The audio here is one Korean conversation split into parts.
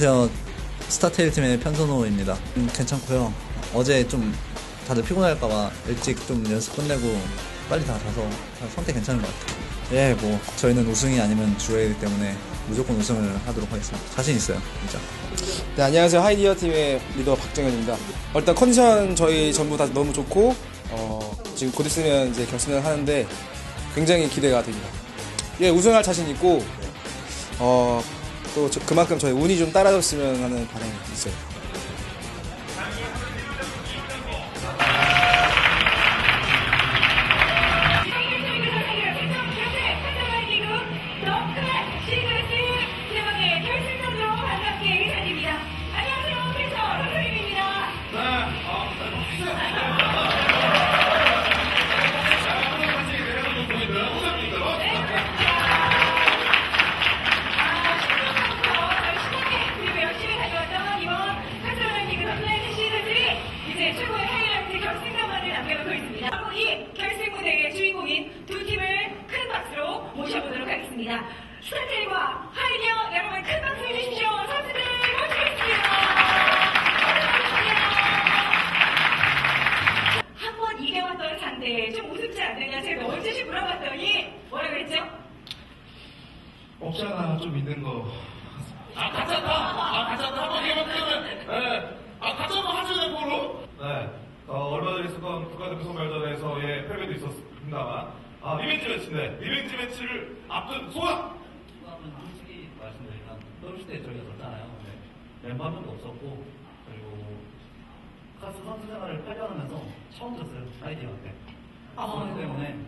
안녕하세요. 스타테일 팀의 편선호입니다. 음, 괜찮고요. 어제 좀 다들 피곤할까봐 일찍 좀 연습 끝내고 빨리 다 가서 선택 괜찮은 것 같아요. 예, 뭐 저희는 우승이 아니면 주회이기 때문에 무조건 우승을 하도록 하겠습니다. 자신 있어요, 진짜. 네, 안녕하세요. 하이디어 팀의 리더 박정현입니다. 어, 일단 컨디션 저희 전부 다 너무 좋고, 어, 지금 곧 있으면 이제 결승을 하는데 굉장히 기대가 됩니다. 예, 우승할 자신 있고, 어, 또 저- 그만큼 저희 운이 좀 따라줬으면 하는 바람이 있어요. 하겠습니다. 스타테일과 하이디어 여러분 큰 박수 해주십시오. 선수들 모시겠습니다. 한 번 이겨왔던 상대 좀 우습지 않느냐 제가 언제씩 물어봤더니 뭐라고 했죠? 없지 않아 좀 있는 거. 아, 가짜다! 아, 가짜다! 한번 해봤으면, 예. 아, 가짜도 하죠, 뭐로? 네. 어, 얼마 전에 있었던 국가대표 선발전에서 예, 패배도 있었습니다만, 아, 리벤지 매치인데, 리벤지 매치를 앞둔 소감! 소감은 솔직히 말씀드리면 때 저희가 졌잖아요. 네. 멤버 한 명도 없었고 그리고 카스 선수 생활을 8년 하면서 처음 졌어요. 어. 그렇기 때문에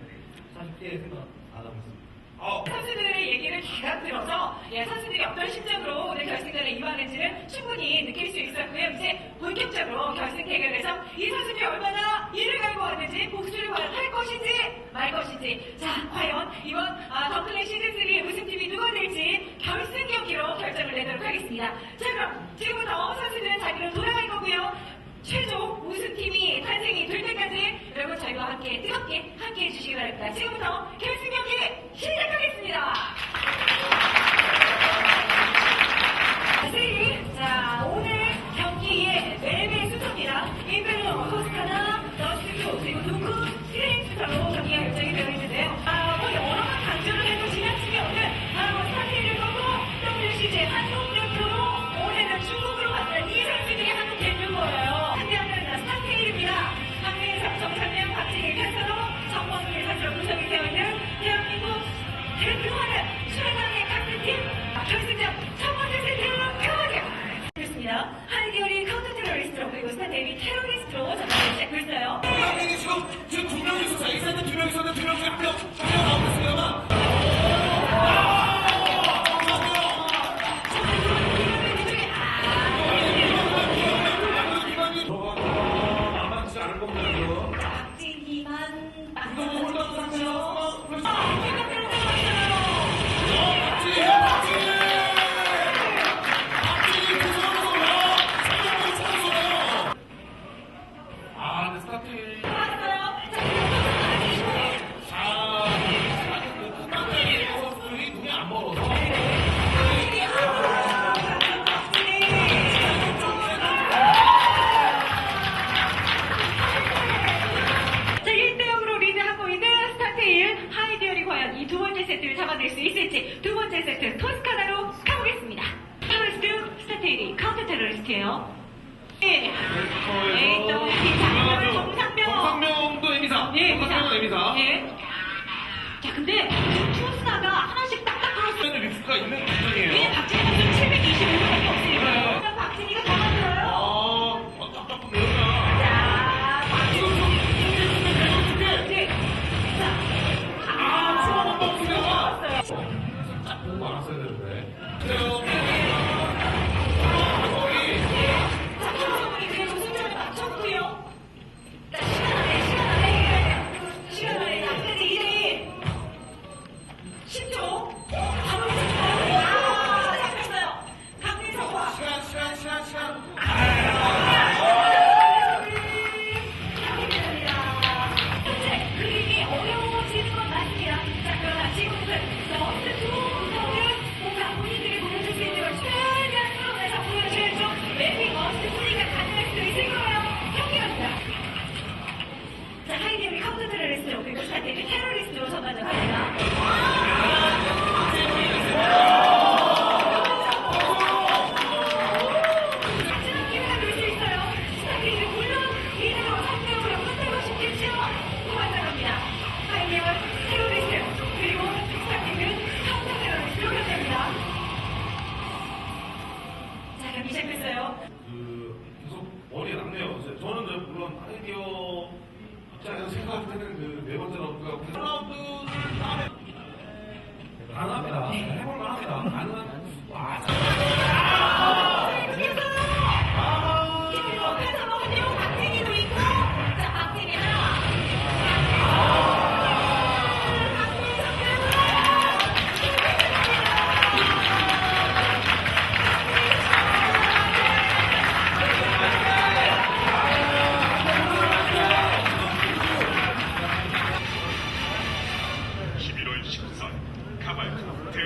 사실 피해 생각 안 하고 있습니다. 어, 선수들의 얘기를 다 들어서 예, 선수들이 어떤 심정으로 오늘 결승전에 임하는지는 충분히 느낄 수 있었고요. 이제 본격적으로 결승 대결에서 이 선수들이 얼마나 이를 갈고 왔는지 복수를 할 것인지 말 것인지 자 과연 이번 아, 더클랜 시즌3 우승팀이 누가 될지 결승 경기로 결정을 내도록 하겠습니다. 자 训练营的康复队，陈司令。 테러리스트 스타테일이 카운터 테러리스트예요. 네. 에이 또 장면 정상명. 정상명도 에미사. 예, 정상명은 에미사. 예. 자, 근데 지금 투스나가 하나씩 딱딱 끌었어요. 수에는 리스크가 있는 왜 구정이에요. 박진희 선수 725밖에 없으니까. 네. 그럼 박진희가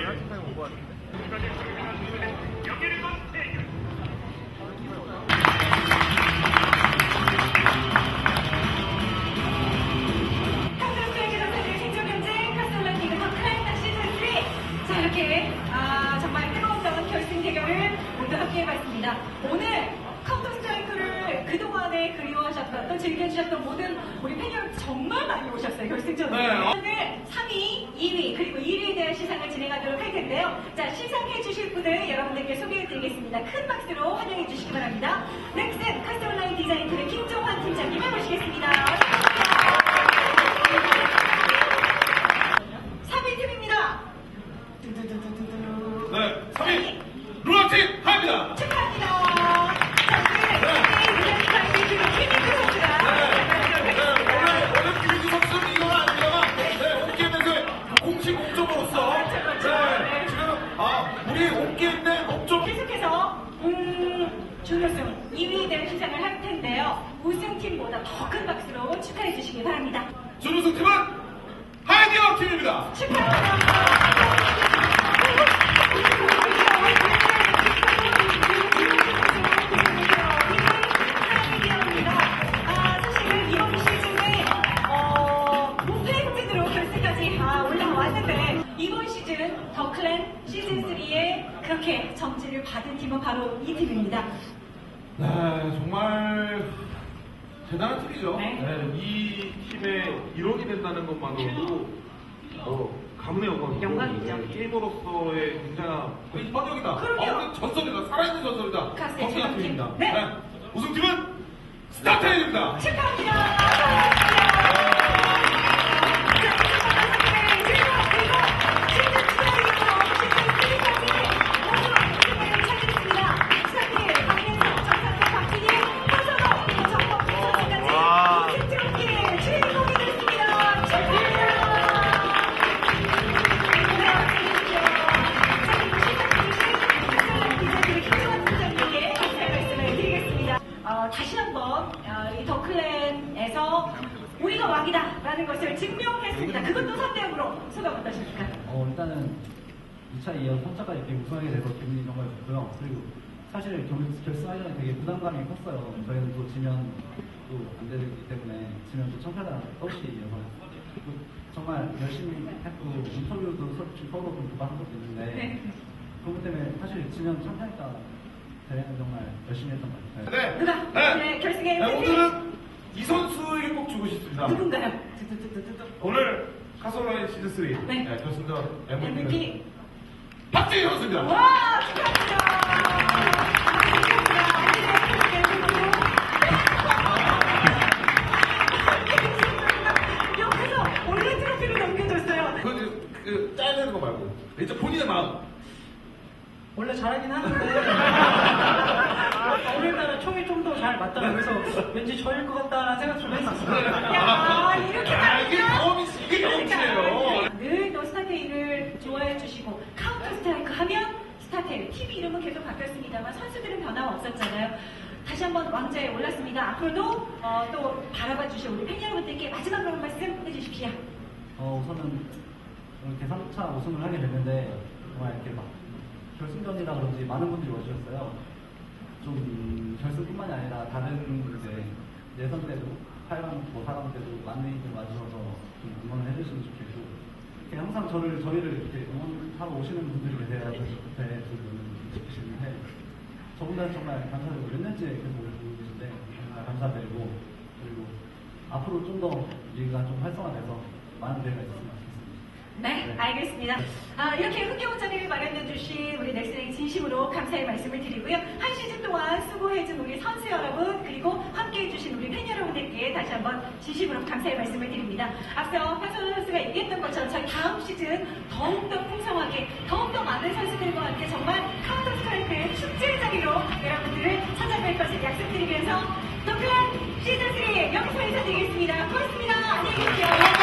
더 시즌 3. 자, 이렇게, 아, 정말 뜨거웠던 결승 대결을 모두 함께 해봤습니다. 오늘 카운터 스트라이크를 그동안에 그리워하셨던, 또 즐겨주셨던 모든 우리 팬 여러분 정말 많이 오셨어요, 결승전에. 네. 오늘 3위, 2위, 그리고 1위에 대한 시상을 진행하도록 할 텐데요. 자, 시상해 주실 분을 여러분들께 소개해 드리겠습니다. 큰 박수로 환영해 주시기 바랍니다. 넥슨 카스트라이크 디자인 팀의 김종환 팀장님을 모시겠습니다. 아 우리 내 목적 계속해서 음, 준우승 2위에 대한 시상을 할 텐데요. 우승팀보다 더 큰 박수로 축하해 주시기 바랍니다. 준우승 팀은 하이디어 팀입니다. 아, 받은 팀은 바로 이 팀입니다. 네, 정말 대단한 팀이죠. 네. 네, 이 팀의 일원이 된다는 것만으로도 어, 가문의 영광이고 영광이죠. 네, 게이머로서의 굉장한 거의 현역이다. 그럼요. 어, 전설이다. 살아있는 전설이다. 가스의 최강팀. 팀입니다. 네. 우승팀은 스타테일입니다. 축하합니다. 증명했습니다. 그것도 선대으로 소감 어떠십니까? 어, 일단은 2차 이어 3차까지 이렇게 우승하게 돼서 기분이 정말 좋고요. 그리고 사실 결, 결승하기 전에 되게 부담감이 컸어요. 저희는 또 지면 또안 되기 때문에 지면 또 청사가 떨어지여서 정말 열심히 했고 인터뷰도 서- 서로 좀 교반한 것도 있는데 네. 그것 때문에 사실 지면 참사니까 대회는 정말 열심히 했던 것 같아요. 네. 누가? 네. 네, 결승에 네. 오늘은 이 선수에게 꼭 주고 싶습니다. 누군가요? 오늘 카솔라인 시즌 3 네. MVP는 MVP. 박재희 선수입니다. 와. 옆에서 트로피를 넘겨줬어요. 그, 그, 되는 거 말고. 이제 본인의 마음. 원래 잘하긴 하는데 오늘따라 총이 맞다 그래서 왠지 저일 것 같다는 생각 좀 했었어요. 야, 이렇게 아, 이게 경험이, 이게 경험이에요. 늘 또 스타테일을 좋아해 주시고 카운터 스트라이크 하면 스타테일 팀 이름은 계속 바뀌었습니다만 선수들은 변화가 없었잖아요. 다시 한번 왕자에 올랐습니다. 앞으로도 어, 또 바라봐 주실 우리 팬 여러분들께 마지막으로 한 말씀 해주십시오. 어, 우선은 이렇게 3차 우승을 하게 됐는데 정말 이렇게 막 결승전이라 그런지 많은 분들이 와주셨어요. 좀 결승뿐만이 아니라 다른 이제 예선 때도 8강, 뭐 4강 때도 많은 이들 와주셔서 좀 응원을 해주시면 좋겠고 이렇게 항상 저를 저희를 이렇게 응원하러 오시는 분들이 계세요. 좀 싶으시는데 저분들은 정말 감사드리고 몇 년째 계속 오고 계신데 정말 감사드리고 그리고 앞으로 좀더 리그가 좀 활성화돼서 많은 대회가 있었으면 좋겠습니다. 네, 알겠습니다. 아, 이렇게 흥겨운 자리를 마련해 주신 우리 넥슨에게 진심으로 감사의 말씀을 드리고요. 한 시즌 우리 선수 여러분 그리고 함께해 주신 우리 팬 여러분들께 다시 한번 진심으로 감사의 말씀을 드립니다. 앞서 박선호 선수가 얘기했던 것처럼 저희 다음 시즌 더욱더 풍성하게 더욱더 많은 선수들과 함께 정말 카운터 스트라이크의 축제의 자리로 여러분들을 찾아뵐 것을 약속드리면서 더클한 시즌3 여기서 인사드리겠습니다. 고맙습니다. 안녕히 계세요.